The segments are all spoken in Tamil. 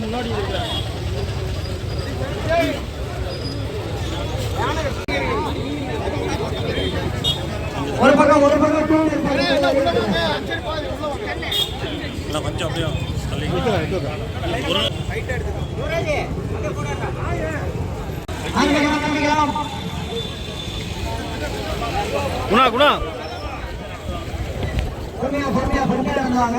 முன்னாடி இருக்கிறாங்க. ஒரு பக்கம் ஒரு பக்கம் கொஞ்சம் அப்படியே ஆரம்பிக்கலாம் குணா குணா. பொறுமையா பொறுமையா பொறுமையா இருந்தாங்க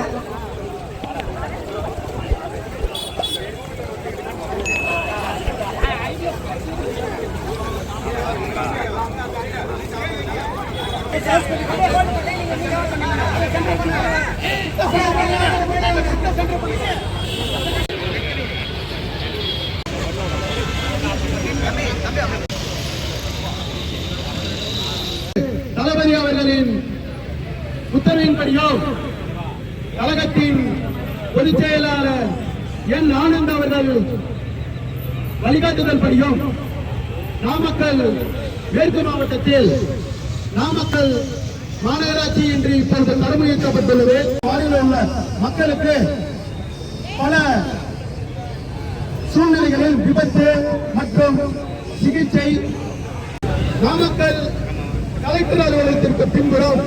தளபதி அவர்களின் உத்தரவின்படியோ கழகத்தின் பொதுச் செயலாளர் என் ஆனந்த் அவர்கள் வழிகாட்டுதல் படியும் நாமக்கல் மேற்கு மாவட்டத்தில் நாமக்கல் மாநகராட்சி என்று இப்பொழுது தரமுயர்த்தப்பட்டுள்ளது. மாநில உள்ள மக்களுக்கு பல சூழ்நிலைகளில் விபத்து மற்றும் சிகிச்சை நாமக்கல் கலெக்டர் அலுவலகத்திற்கு பின்புறம்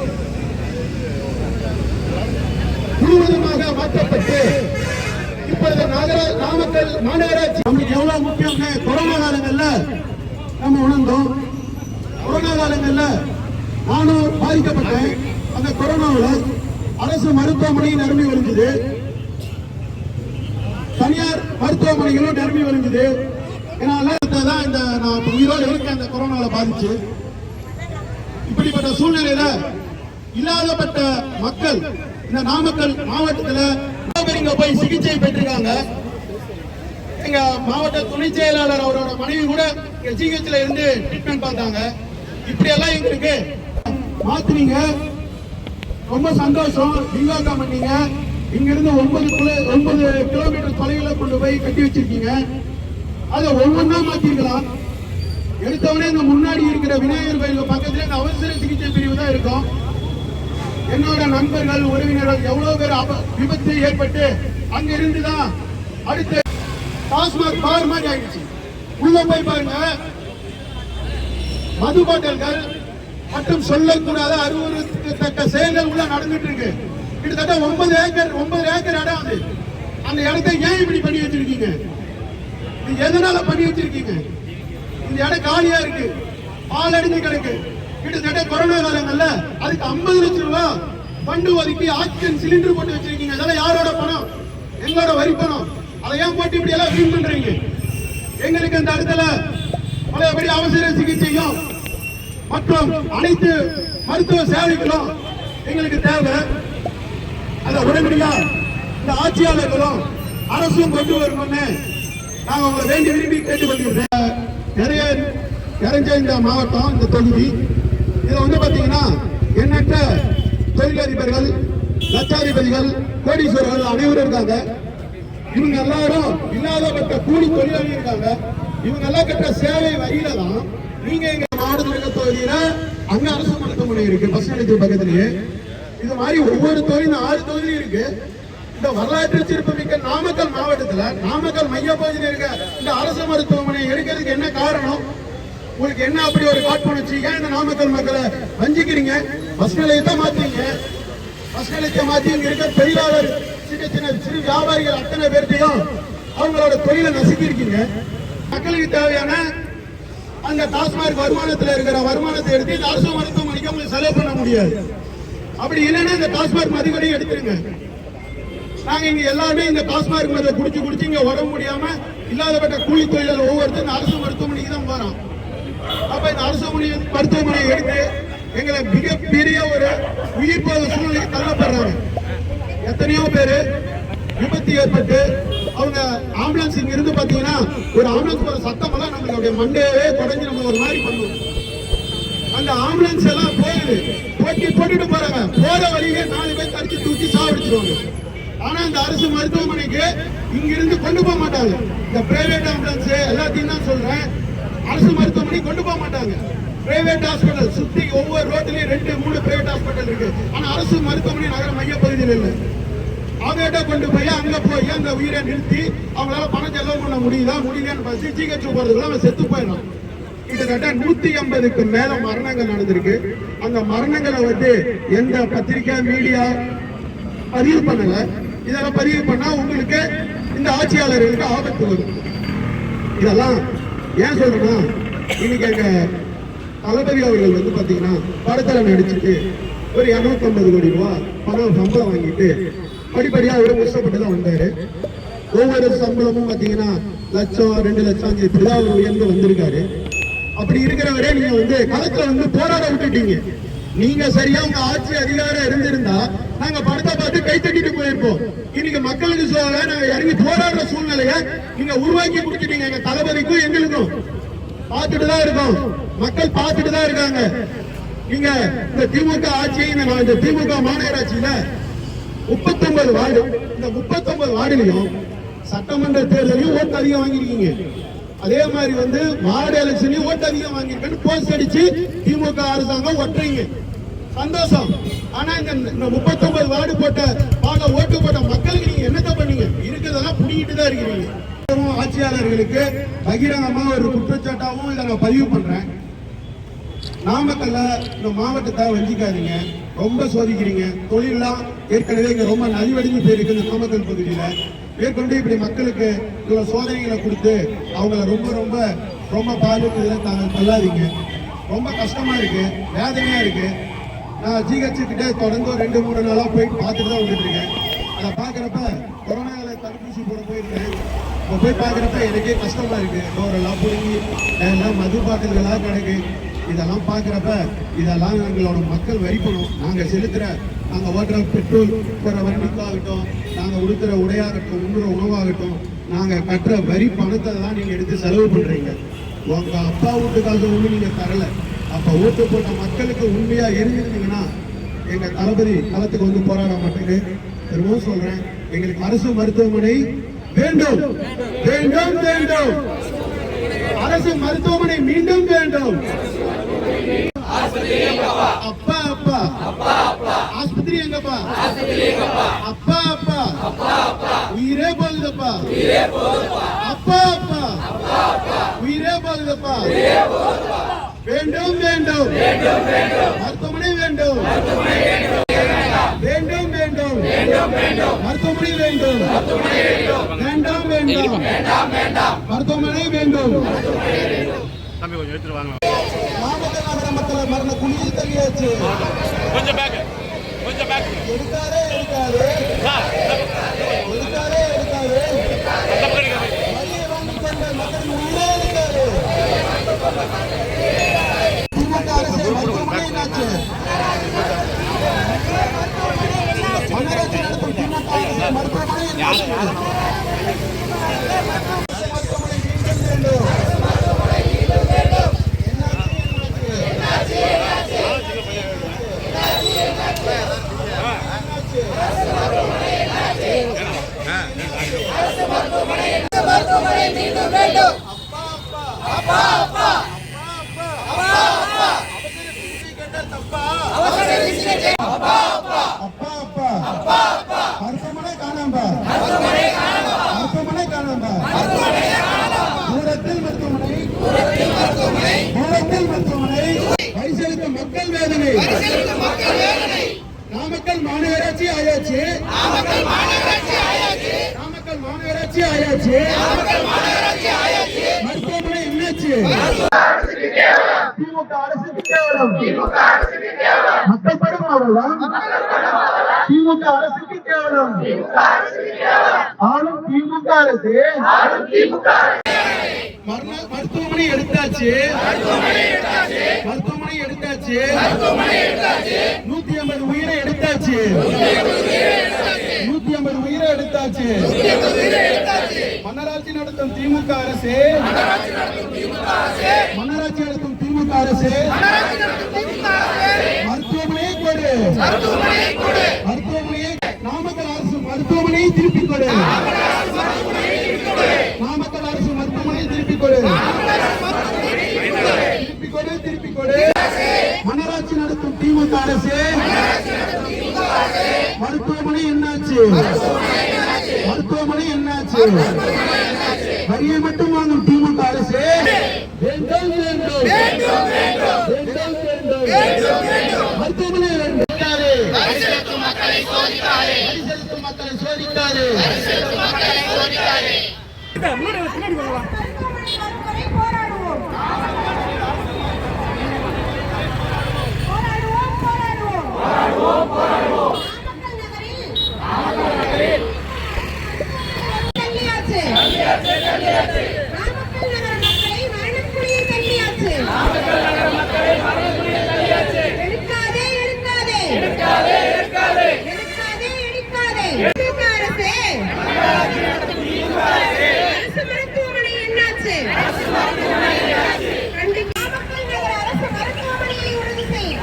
முழுவதுமாக மாற்றப்பட்டு இப்பொழுது நாமக்கல் மாநகராட்சி நமக்கு எவ்வளவு முக்கியம் கொரோனா காலங்கள்ல நம்ம உணர்ந்தோம். கொரோனா காலங்கள்ல நானும் பாதிக்கப்பட்டேன். அந்த கொரோனாவில் அரசு மருத்துவமனையும் நிரம்பி வருகிறது தனியார் மருத்துவமனைகளும் நிரம்பி வருகிறது இதனால தான் இந்த நான் உயிரோடு இருக்கேன். அந்த கொரோனாவில் பாதிச்சு. இப்படிப்பட்ட சூழ்நிலையில இல்லாதப்பட்ட மக்கள் இந்த நாமக்கல் மாவட்டத்தில் போய் சிகிச்சை பெற்றிருக்காங்க. எங்க மாவட்ட துணை செயலாளர் அவரோட மனைவி கூட இங்க ஜிஹெச்ல இருந்து ட்ரீட்மெண்ட் பார்த்தாங்க. இப்படி எல்லாம் எங்களுக்கு மாத்துனீங்க. ரொம்ப சந்தோஷம். விவாகம் பண்ணீங்க. இங்க இருந்து ஒன்பது கிலோ- ஒன்பது கிலோமீட்டர் தொலைவில் கொண்டு போய் கட்டி வச்சிருக்கீங்க. அதை ஒவ்வொன்றா மாத்திருக்கலாம். எடுத்தவனே இந்த முன்னாடி இருக்கிற விநாயகர் கோயில் பக்கத்துல இந்த அவசர சிகிச்சை பிரிவு தான் இருக்கும். என்னோட நண்பர்கள் உறவினர்கள் எவ்வளவு பேர் விபத்து ஏற்பட்டு அங்க இருந்து தான் அடுத்து டாஸ்மாக் பார் மாதிரி ஆயிடுச்சு. உள்ள போய் பாருங்க. மது பாட்டல்கள் மற்றும் சொல்லக்கூடாத அறிவுறுத்தக்க செயல்கள் உள்ள நடந்துட்டு இருக்கு. கிட்டத்தட்ட ஒன்பது ஏக்கர் ஒன்பது ஏக்கர் இடம் அது. அந்த இடத்தை ஏன் இப்படி பண்ணி வச்சிருக்கீங்க? இது எதனால பண்ணி வச்சிருக்கீங்க? இந்த இடம் காலியா இருக்கு. பால் அடிஞ்சு கிடக்கு. கிட்டத்தட்ட கொரோனா காலங்கள்ல அதுக்கு 50 லட்சம் ரூபாய் பண்டு ஒதுக்கி ஆக்சிஜன் சிலிண்டர் போட்டு வச்சிருக்கீங்க. அதெல்லாம் யாரோட பணம்? எங்களோட வரி பணம். அதை ஏன் போட்டு இப்படி எல்லாம் வீண் பண்றீங்க? எங்களுக்கு அந்த இடத்துல பழையபடி அவசர சிகிச்சையும் மற்றும் அனைத்து மருத்துவ சேவைகளும் எங்களுக்கு தேவை. அதை உடனடியா இந்த ஆட்சியாளர்களும் அரசும் கொண்டு வரணும்னு நாங்க உங்களை வேண்டி விரும்பி கேட்டுக்கொள்கிறேன் நிறைய நிறைஞ்ச இந்த மாவட்டம் இந்த தொகுதி. இதை வந்து பார்த்தீங்கன்னா எண்ணற்ற தொழிலதிபர்கள் லட்சாதிபதிகள் கோடீஸ்வரர்கள் அனைவரும் இருக்காங்க. இவங்க எல்லாரும் இல்லாதப்பட்ட கூலி தொழிலாளி இருக்காங்க. இவங்க எல்லாம் கட்ட சேவை வரியில தான் நீங்க எங்க மாவட்டத்தில் இருக்க தொகுதியில அங்க அரசு மருத்துவமனை இருக்கு பஸ் நிலையத்துக்கு பக்கத்துலயே. இது மாதிரி ஒவ்வொரு தொழிலும் ஆறு தொகுதியும் இருக்கு. இந்த வரலாற்று சிறப்புமிக்க நாமக்கல் மாவட்டத்துல நாமக்கல் மைய பகுதியில் இருக்க இந்த அரசு மருத்துவமனை எடுக்கிறதுக்கு என்ன காரணம்? உங்களுக்கு என்ன அப்படி ஒரு காட்புணர்ச்சி ஏன் இந்த நாமக்கல் மக்களை வஞ்சிக்கிறீங்க? பஸ் நிலையத்தை மாத்தீங்க பஸ் நிலையத்தை மாத்தி இங்க இருக்க தொழிலாளர் சின்ன சின்ன சிறு வியாபாரிகள் அத்தனை பேர்த்தையும் அவங்களோட தொழிலை நசுக்கியிருக்கீங்க. மக்களுக்கு தேவையான அந்த டாஸ்மாக் வருமானத்தில் இருக்கிற வருமானத்தை எடுத்து இந்த அரசு மருத்துவமனைக்கு உங்களுக்கு செலவு பண்ண முடியாது. அப்படி இல்லைன்னா இந்த டாஸ்மாக் மதிப்படியும் எடுத்துருங்க. நாங்க இங்க எல்லாருமே இந்த டாஸ்மாக் மதியை குடிச்சு குடிச்சு இங்க உடம்பு முடியாம இல்லாதப்பட்ட கூலி தொழிலாளர் ஒவ்வொருத்தரும் இந்த அரசு மருத்துவமனைக்கு தான் போறோம் அப்ப இந்த அரசு மருத்துவமனையை எடுத்து எங்களை மிகப்பெரிய ஒரு உயிர் போத தள்ளப்படுறாங்க எத்தனையோ பேரு விபத்து ஏற்பட்டு அவங்க ஆம்புலன்ஸ் இங்க இருந்து பாத்தீங்கன்னா ஒரு ஆம்புலன்ஸ் போற சத்தம் எல்லாம் நம்மளுக்கு அப்படியே மண்டையவே தொடங்கி நம்ம ஒரு மாதிரி பண்ணுவோம் அந்த ஆம்புலன்ஸ் எல்லாம் போகுது. போட்டி போட்டுட்டு போறாங்க. போற வழியே நாலு பேர் தடுத்து தூக்கி சாவடிச்சிருவாங்க. ஆனா இந்த அரசு மருத்துவமனைக்கு இங்க இருந்து கொண்டு போக மாட்டாங்க. இந்த பிரைவேட் ஆம்புலன்ஸ் எல்லாத்தையும் தான் சொல்றேன். அரசு மருத்துவமனை கொண்டு போக மாட்டாங்க. பிரைவேட் ஹாஸ்பிட்டல் சுத்தி ஒவ்வொரு ரோட்லயும் ரெண்டு மூணு பிரைவேட் ஹாஸ்பிட்டல் இருக்கு. ஆனா அரசு மருத்துவமனை நகர மைய பகுதியில் இல்லை. அவங்ககிட்ட கொண்டு போய் அங்க போய் அந்த உயிரை நிறுத்தி அவங்களால பணம் செலவு பண்ண முடியுதா முடியலன்னு பார்த்து ஜிஹெச் போறதுக்குள்ள அவன் செத்து போயிடும் கிட்டத்தட்ட நூத்தி எண்பதுக்கு மேல மரணங்கள் நடந்திருக்கு. அந்த மரணங்களை வந்து எந்த பத்திரிக்கை மீடியா பதிவு பண்ணல. இதெல்லாம் பதிவு பண்ணா உங்களுக்கு இந்த ஆட்சியாளர்களுக்கு ஆபத்து வரும். இதெல்லாம் ஏன் சொல்றேன்னா இன்னைக்கு எங்க தளபதி அவர்கள் வந்து பாத்தீங்கன்னா படத்துல நடிச்சுட்டு ஒரு 250 கோடி ரூபாய் பணம் சம்பளம் வாங்கிட்டு படிப்படியா அவரும் கஷ்டப்பட்டு தான் வந்தாரு. ஒவ்வொரு சம்பளமும் பாத்தீங்கன்னா லட்சம் ரெண்டு லட்சம் இப்படிதான் அவர் உயர்ந்து வந்திருக்காரு. அப்படி இருக்கிறவரே நீங்க வந்து களத்துல வந்து போராட விட்டுட்டீங்க. நீங்க சரியா உங்க ஆட்சி அதிகாரம் இருந்திருந்தா நாங்க படத்தை பார்த்து கை தட்டிட்டு போயிருப்போம். இன்னைக்கு மக்களுக்கு சொல்ல நாங்க இறங்கி போராடுற சூழ்நிலைய நீங்க உருவாக்கி கொடுத்துட்டீங்க எங்க தளபதிக்கும் எங்களுக்கும். பார்த்துட்டு தான் இருக்கோம். மக்கள் பார்த்துட்டு தான் இருக்காங்க. நீங்க இந்த திமுக ஆட்சி இந்த இந்த திமுக மாநகராட்சியில முப்பத்தொன்பது வார்டு இந்த முப்பத்தொன்பது வார்டுலையும் சட்டமன்ற தேர்தலையும் ஓட்டு அதிகம் வாங்கியிருக்கீங்க. அதே மாதிரி வந்து மாடு எலெக்ஷன்லயும் ஓட்டு அதிகம் வாங்கியிருக்கேன்னு போஸ்ட் அடிச்சு திமுக அரசாங்கம் ஒட்டுறீங்க. சந்தோஷம். ஆனா இந்த இந்த முப்பத்தொன்பது வார்டு போட்ட பாக ஓட்டு போட்ட மக்களுக்கு நீங்க என்னத்த பண்ணீங்க? இருக்கிறதெல்லாம் புடிக்கிட்டு தான் இருக்கிறீங்க. ஆட்சியாளர்களுக்கு பகிரங்கமா ஒரு குற்றச்சாட்டாவும் இதை நான் பதிவு பண்றேன். நாமக்கல்ல இந்த மாவட்டத்தை வஞ்சிக்காதீங்க. ரொம்ப சோதிக்கிறீங்க. தொழிலாம் ஏற்கனவே இங்க ரொம்ப நலிவடைஞ்சு போயிருக்கு இந்த நாமக்கல் பகுதியில. மேற்கொண்டு இப்படி மக்களுக்கு இவ்வளவு சோதனைகளை கொடுத்து அவங்கள ரொம்ப ரொம்ப ரொம்ப பாதிப்பு இதில் தாங்க தள்ளாதீங்க. ரொம்ப கஷ்டமா இருக்கு வேதனையா இருக்கு. நான் ஜிஹெச் கிட்ட தொடர்ந்து ரெண்டு மூணு நாளா போய் பார்த்துட்டு தான் வந்துட்டு இருக்கேன். அதை பார்க்குறப்ப கொரோனால தடுப்பூசி போட போயிருக்கேன் இப்போ போய் பார்க்குறப்ப எனக்கே கஷ்டமா இருக்கு. டோரெல்லாம் பிடுங்கி எல்லாம் மது பாட்டில்களாக கிடக்கு. இதெல்லாம் பார்க்குறப்ப இதெல்லாம் எங்களோட மக்கள் வரிப்பணும் நாங்கள் செலுத்துகிற நாங்கள் ஓட்டுற பெட்ரோல் போகிற வண்டிக்காகட்டும் நாங்கள் உடுத்துகிற உடையாகட்டும் உண்ணுற உணவாகட்டும் நாங்கள் கட்டுற வரி பணத்தை தான் நீங்கள் எடுத்து செலவு பண்ணுறீங்க உங்கள் அப்பா வீட்டுக்காக ஒன்றும் நீங்கள் தரல. அப்போ ஓட்டு போட்ட மக்களுக்கு உண்மையாக இருந்திருந்தீங்கன்னா எங்கள் தளபதி களத்துக்கு வந்து போராட மாட்டேங்க. திரும்பவும் சொல்கிறேன் எங்களுக்கு அரசு மருத்துவமனை வேண்டும். வேண்டும் வேண்டும். அரசு மருத்துவமனை மீண்டும் வேண்டும். அப்பா அப்பா. ஆஸ்பத்திரி எங்கப்பா? அப்பா அப்பா. உயிரே போகுதப்பா அப்பா அப்பா. உயிரே போகுதப்பா வேண்டும் வேண்டும். மருத்துவமனை வேண்டும். வேண்டும் வேண்டும். மருத்துவமனை வேண்டும். வேண்டாம். வேண்டாம் மருத்துவமனை வேண்டும். தம்பி கொஞ்சம் எடுத்துட்டு வாங்க. நாமக்கல் நகர மக்களை மரண குழியில் தள்ளியாச்சு. கொஞ்சம் பேக் கொஞ்சம் பேக் எடுக்காதே எடுக்காதே. எடுக்காதே எடுக்காதே. வரியை வாங்கிக் கொண்ட மக்களின் உயிரே எடுக்காதே. திமுக அரசு மருத்துவமனை மன்னராட்சி நடத்தும் திமுக அரசு மருத்துவமனை என்னாச்சு மருத்துவமனை மீண்டும் வேண்டும் வேண்டும் அப்பா மருத்துவமனை காணாம்பா மருத்துவமனை காணாம்பா தூரத்தில் மருத்துவமனை தூரத்தில் மருத்துவமனை மக்கள் வேதனை நாமக்கல் மாநகராட்சி ஆயாச்சு. நாமக்கல் மாநகராட்சி ஆயாச்சு. மருத்துவமனை என்னாச்சு? திமுக அரசுக்கு கேவலம் மக்கள் படுமாவெல்லாம் திமுக அரசுக்கு கேவலம் ஆளும் திமுக அரசு. மரண- மருத்துவமனை எடுத்தாச்சு. மருத்துவமனை எடுத்தாச்சு. ஐம்பது உயிரை எடுத்தாச்சு. நூத்தி ஐம்பது உயிரை எடுத்தாச்சு. மன்னராட்சி நடத்தும் திமுக அரசு. மன்னராட்சி நடத்தும் திமுக அரசு. மருத்துவமனையை கொடு. மருத்துவமனையை நாமக்கல் அரசு மருத்துவமனையை திருப்பிக் கொடு. நாமக்கல் அரசு மருத்துவமனையை திருப்பிக் கொடு. திருப்பிக் கொடு திருப்பிக் கொடு. மன்னராட்சி நடத்தும் திமுக அரசு. மருத்துவமனை என்னாச்சு? மருத்துவமனை என்னாச்சு? வரியை மட்டும் வாங்கும் திமுக அரசு. வேண்டும். வேண்டும். வேண்டும் வேண்டும். மருத்துவமனை மக்களை சோதிக்காதே. மருத்துவமனை போராடுவோம் போராடுவோம் போராடுவோம் நாமக்கல் நகரில் தள்ளியாச்சு நாமக்கல் நகர மக்களை மரணக்குழியில் தள்ளியாச்சு எடுக்காதே எடுக்காதே எடுக்காதே எடுக்காதே திமுக அரசே அரசு மருத்துவமனை என்னாச்சு கண்டிப்பா நாமக்கல் நகர அரசு மருத்துவமனையை உறுதி செய்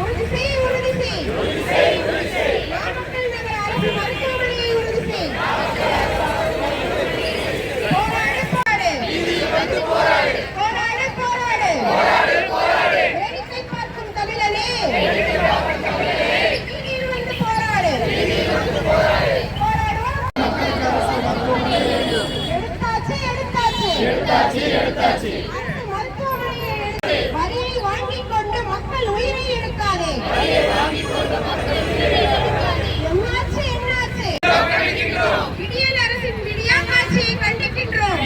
உறுதி செய் உறுதி செய் நாமக்கல் நகர அரசு மருத்துவமனையை உறுதி செய் போராடு போராடு போராடு போராடு வேடிக்கை பார்க்கும் தமிழனே வீதியில் வந்து போராடு போராடுவோம் எடுத்தாச்சு எடுத்தாச்சு அரசு மருத்துவமனையை எடுத்து வரியை வாங்கிக் கொண்டு மக்கள் உயிரை எடுக்காதே என்னாச்சு என்னாச்சு விடியல் அரசின் விடியா காட்சியை கண்டிக்கின்றோம்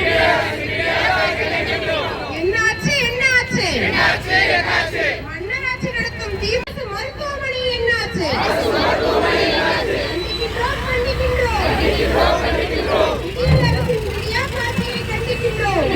என்னாச்சு என்னாச்சு மன்னராட்சி நடத்தும் தீவிர மருத்துவமனை என்னாச்சு கண்டிக்கின்றோம் கண்டிக்கின்றோம் விடியல் அரசின் விடியா காட்சியை கண்டிக்கின்றோம்